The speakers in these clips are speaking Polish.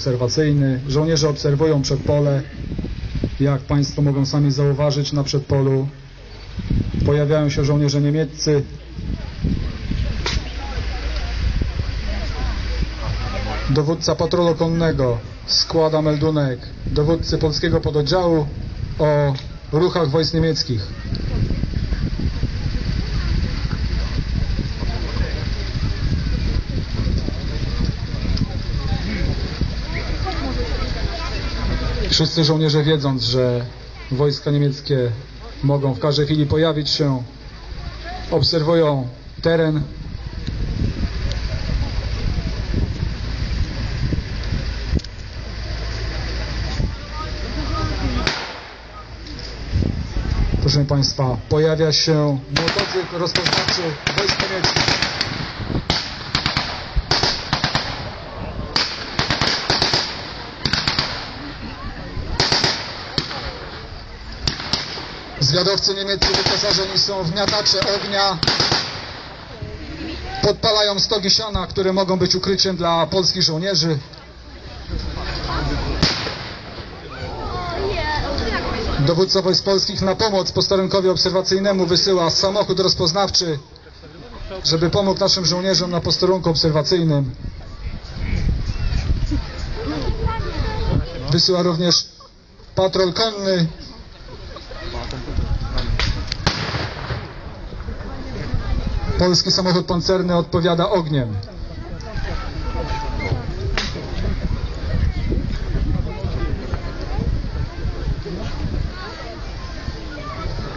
obserwacyjny. Żołnierze obserwują przedpole. Jak Państwo mogą sami zauważyć na przedpolu pojawiają się żołnierze niemieccy. Dowódca patrolu konnego składa meldunek dowódcy polskiego pododdziału o ruchach wojsk niemieckich. Wszyscy żołnierze wiedząc, że wojska niemieckie mogą w każdej chwili pojawić się, obserwują teren. Proszę Państwa, pojawia się motocykl rozpoznawczy wojsk niemieckich. Zwiadowcy niemieccy wyposażeni są w miatacze ognia. Podpalają stogi siana, które mogą być ukryciem dla polskich żołnierzy. Dowódca wojsk polskich na pomoc posterunkowi obserwacyjnemu wysyła samochód rozpoznawczy, żeby pomógł naszym żołnierzom na posterunku obserwacyjnym. Wysyła również patrol konny Polski samochód pancerny odpowiada ogniem.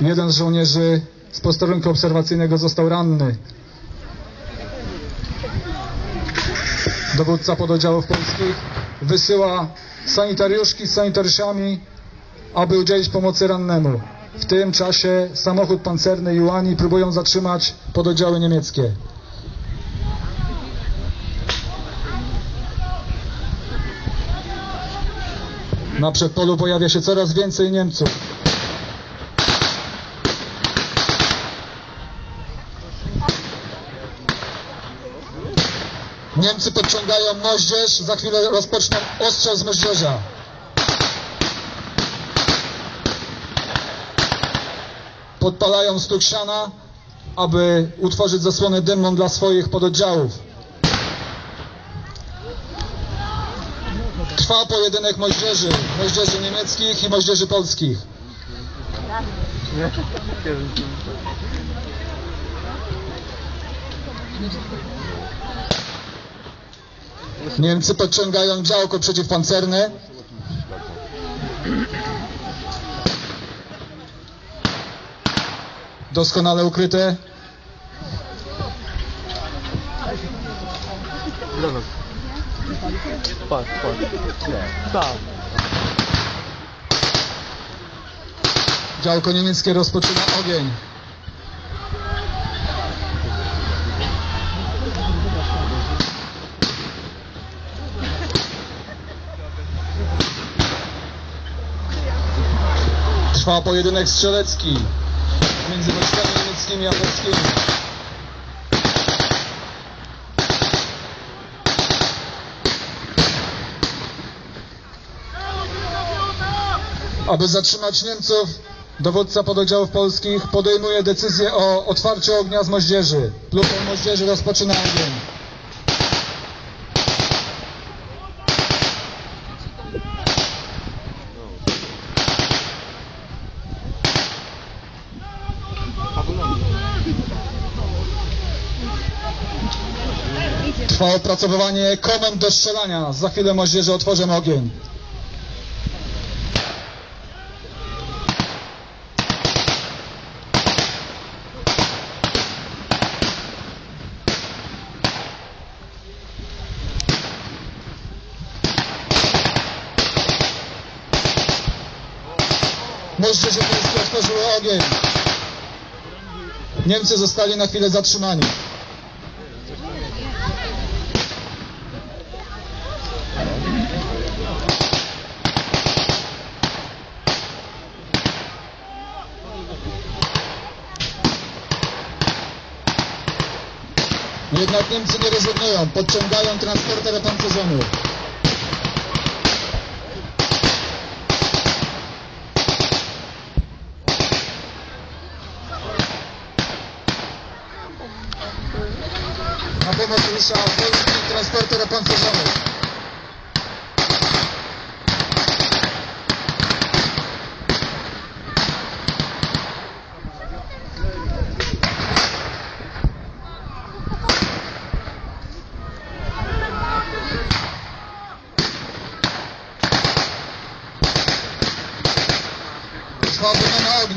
Jeden z żołnierzy z posterunku obserwacyjnego został ranny. Dowódca pododdziałów polskich wysyła sanitariuszki z sanitariuszami, aby udzielić pomocy rannemu. W tym czasie samochód pancerny Juani próbują zatrzymać pododdziały niemieckie. Na przedpolu pojawia się coraz więcej Niemców. Niemcy podciągają moździerz, za chwilę rozpoczną ostrzał z moździerza. Podpalają stuk siana, aby utworzyć zasłonę dymną dla swoich pododdziałów. Trwa pojedynek moździerzy, moździerzy niemieckich i moździerzy polskich. Niemcy podciągają działko przeciwpancerne. Doskonale ukryte. Tak. Działko niemieckie rozpoczyna ogień. Trwa pojedynek strzelecki między wojskami niemieckimi a polskimi. Aby zatrzymać Niemców, dowódca pododdziałów polskich podejmuje decyzję o otwarciu ognia z moździerzy. Pluton moździerzy rozpoczyna ogień. Trwa opracowywanie komend do strzelania. Za chwilę moździerze otworzą ogień. Moździerze polskie otworzyły ogień. Niemcy zostali na chwilę zatrzymani. Jednak Niemcy nie rezygnują, podciągają transporter pancerzony. Na pomoc rusza polski transporter pancerzony.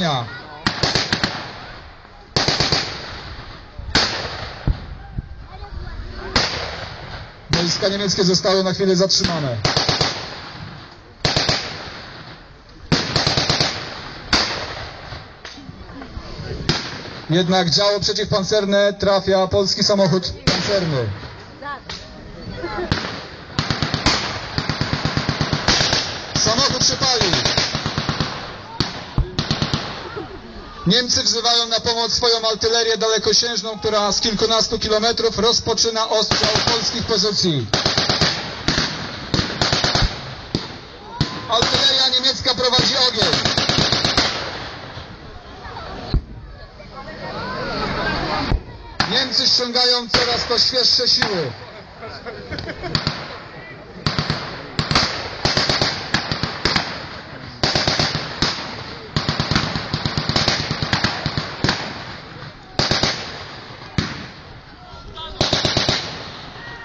Ognia. Wojska niemieckie zostały na chwilę zatrzymane. Jednak działo przeciwpancerne trafia polski samochód pancerny. Samochód się pali. Niemcy wzywają na pomoc swoją artylerię dalekosiężną, która z kilkunastu kilometrów rozpoczyna ostrzał polskich pozycji. Artyleria niemiecka prowadzi ogień. Niemcy ściągają coraz to świeższe siły.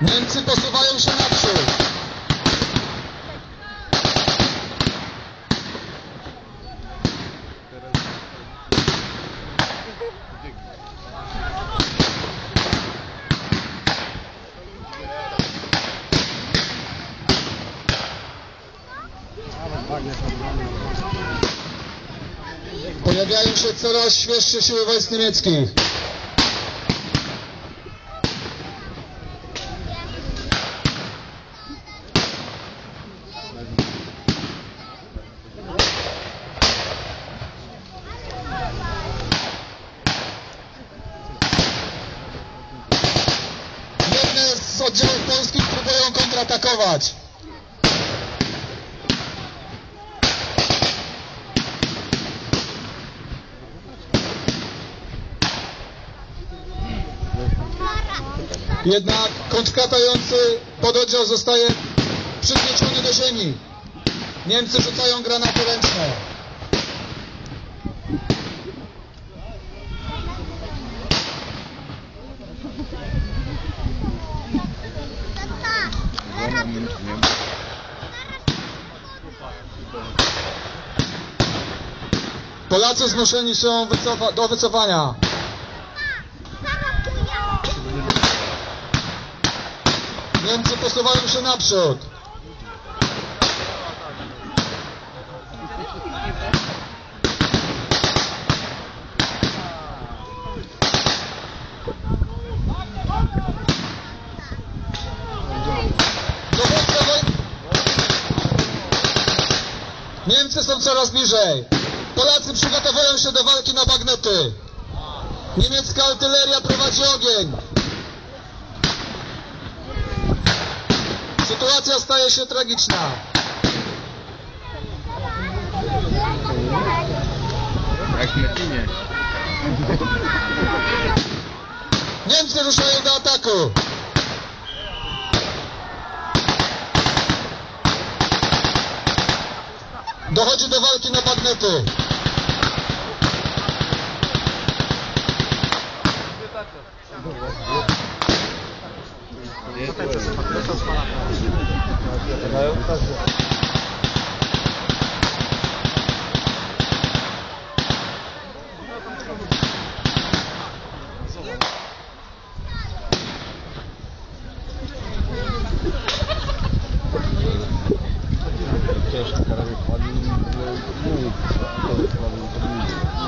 Niemcy posuwają się naprzód. Pojawiają się coraz świeższe siły wojsk niemieckich. Jedne z oddziałów polskich kontratakować. Jednak kontrkatający pododdział zostaje przygnieciony do ziemi. Niemcy rzucają granaty ręczne. Polacy zmuszeni są wycofa- do wycofania. Niemcy posuwają się naprzód. Dowódca woj- Niemcy są coraz bliżej. Polacy przygotowują się do walki na bagnety. Niemiecka artyleria prowadzi ogień. Sytuacja staje się tragiczna. Jak w Metinie. Niemcy ruszają do ataku. Dochodzi do walki na bagnety.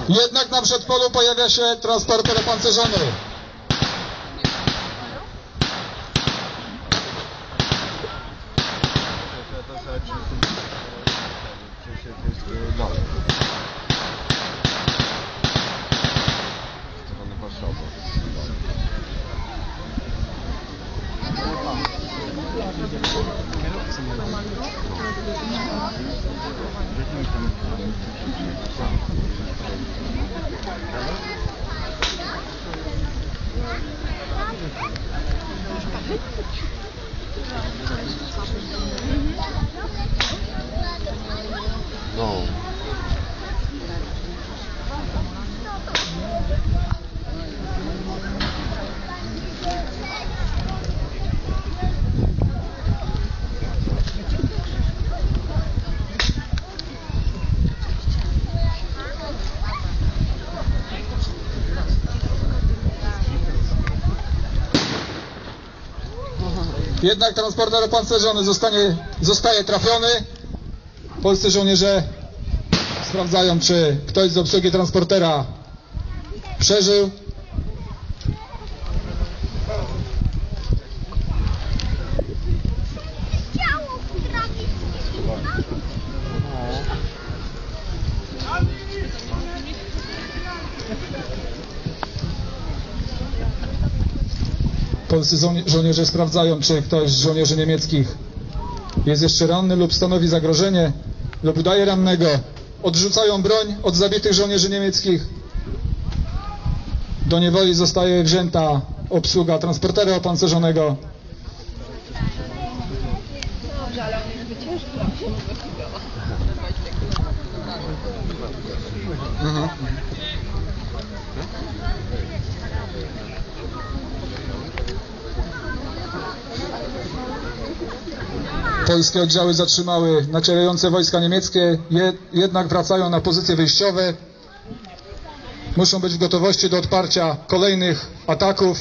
Jednak na przedpolu pojawia się transporter opancerzony. No. Jednak transporter opancerzony zostanie, zostaje trafiony. Polscy żołnierze sprawdzają, czy ktoś z obsługi transportera przeżył. Polscy żołni- żołnierze sprawdzają, czy ktoś z żołnierzy niemieckich jest jeszcze ranny lub stanowi zagrożenie, lub udaje rannego. Odrzucają broń od zabitych żołnierzy niemieckich. Do niewoli zostaje wzięta obsługa transportera opancerzonego. Dobrze, Polskie oddziały zatrzymały nacierające wojska niemieckie, je, jednak wracają na pozycje wyjściowe. Muszą być w gotowości do odparcia kolejnych ataków.